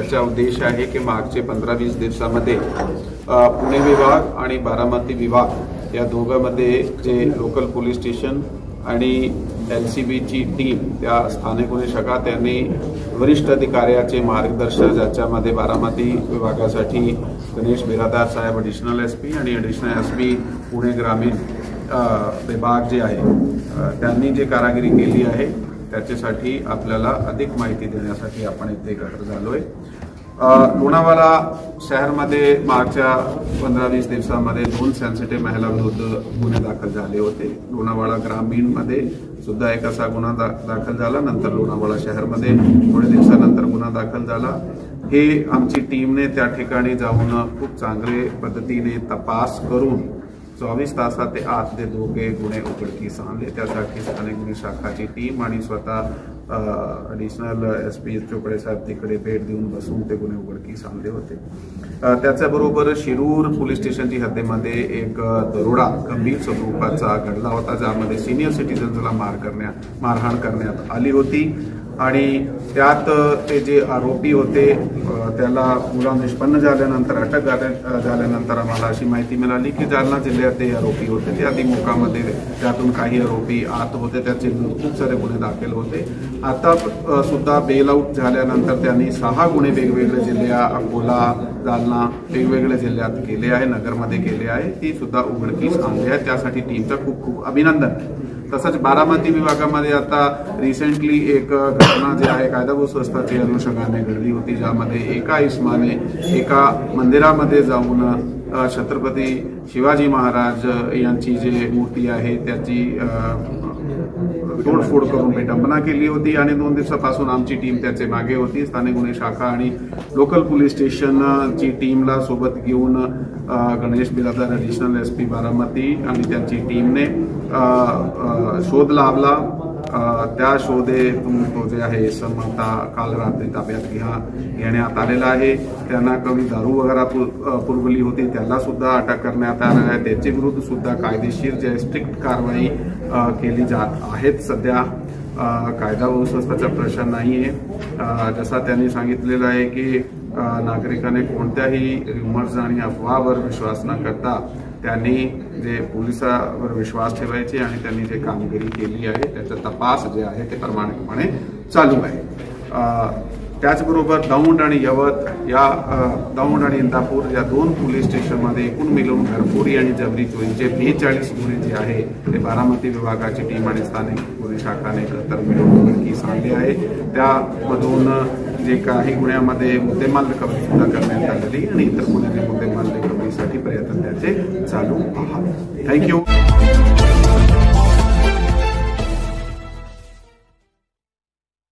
त्याचा उद्देश आहे की मागचे पंधरा वीस दिवसामध्ये पुणे विभाग आणि बारामती विभाग या दोघांमध्ये जे local police station L C C बीची टीम त्या स्थानिक गुन्हे शाखा त्यांनी वरिष्ठ अधिकाऱ्याचे मार्गदर्शन ज्याच्यामध्ये बारामती विभागासाठी गणेश बिरादार साहेब ॲडिशनल एस पी आणि ॲडिशनल एस पी पुणे ग्रामीण विभाग जे आहे त्यांनी जे कारागिरी केली आहे त्याच्यासाठी आपल्याला अधिक माहिती देण्यासाठी आपण इथे एकत्र झालो आहे लोणावाला शहरमध्ये मागच्या पंधरा वीस दिवसामध्ये दोन सेन्सिटिव्ह महिलांविरुद्ध गुन्हे दाखल झाले होते. लोणावाळा ग्रामीणमध्ये सुद्धा एक असा गुन्हा दा दाखल झाला. नंतर लोणावाळा शहरमध्ये थोड्या दिवसानंतर गुन्हा दाखल झाला. हे आमची टीमने त्या ठिकाणी जाऊन खूप चांगले पद्धतीने तपास करून चोवीस तासात ते आत ते दोघे गुन्हे उघडकीस आणले त्यासाठी स्थानिक गुन्हे शाखाची टीम आणि स्वतः ॲडिशनल एस पी चोपडे साहेब तिकडे भेट देऊन बसून ते गुन्हे उघडकीस आणले होते. त्याच्याबरोबर शिरूर पोलीस स्टेशनची हद्दीमध्ये एक दरोडा गंभीर स्वरूपाचा घडला होता ज्यामध्ये सिनियर सिटीजन्सला मार करण्यात मारहाण करण्यात आली होती. आणि त्यात ते जे आरोपी होते त्याला मुला निष्पन्न झाल्यानंतर अटक झाल्या झाल्यानंतर आम्हाला अशी माहिती मिळाली की जालना जिल्ह्यात ते आरोपी होते. ते आधी मुकामध्ये त्यातून काही आरोपी आत होते. त्याचे खूप सारे गुन्हे दाखल होते. आता सुद्धा बेल आऊट झाल्यानंतर त्यांनी सहा गुन्हे वेगवेगळ्या जिल्ह्या अकोला जालना वेगवेगळ्या जिल्ह्यात केले आहे नगरमध्ये केले आहे. ती सुद्धा उघडकीस आणली आहे. त्यासाठी टीमचं खूप खूप अभिनंदन. तसंच बारामती विभागामध्ये आता रिसेंटली एक घटना जी आहे कायदा व अनुषंगाने घडली होती ज्यामध्ये एका इस्माने एका मंदिरामध्ये जाऊन छत्रपती शिवाजी महाराज यांची जी मूर्ती आहे त्याची तोडफोड करून विडंबना केली होती आणि दोन दिवसापासून आमची टीम त्याचे मागे होती. स्थानिक गुन्हे शाखा आणि लोकल पोलीस स्टेशनची टीमला सोबत घेऊन Ganesh Biradar additional S P Baramati आणि त्यांची टीमने शोध लाभला. त्या शोधेतून तो जे आहे समता काल रात्री ताब्यात घ्या घेण्यात आलेला आहे. त्यांना कमी दारू वगैरे पुरवली होती त्याला सुद्धा अटक करण्यात आलेला आहे. त्याच्या विरुद्ध सुद्धा कायदेशीर जे स्ट्रिक्ट कारवाई केली जात आहेत सध्या. कायदा व सुव्यवस्थेचा प्रश्न नाही आहे जसा त्यांनी सांगितलेलं आहे की नागरिकाने कोणत्याही रिमर्स आणि अफवावर विश्वास न करता त्यांनी जे पोलिसावर विश्वास ठेवायचे आणि त्यांनी जे कामगिरी केली आहे त्याचा तपास जे आहे ते प्रमाणितपणे चालू आहे. त्याचबरोबर दौंड आणि यवत या दौंड आणि इंदापूर या दोन पोलीस स्टेशनमध्ये एकूण मिळून घरफोडी आणि जबरी चोरीचे बेचाळीस गुन्हे जे आहे ते बारामती विभागाची टीम आणि स्थानिक गुन्हे शाखाने एकत्र मिळून उघडकीस आणले आहे. त्यामधून जे काही गुन्ह्यामध्ये मुद्देमाल रिकव्हरी सुद्धा करण्यात आलेली आणि इतर गुन्ह्याचे मुद्देमाल रिकव्हरीसाठी प्रयत्न त्याचे चालू आहात. थँक्यू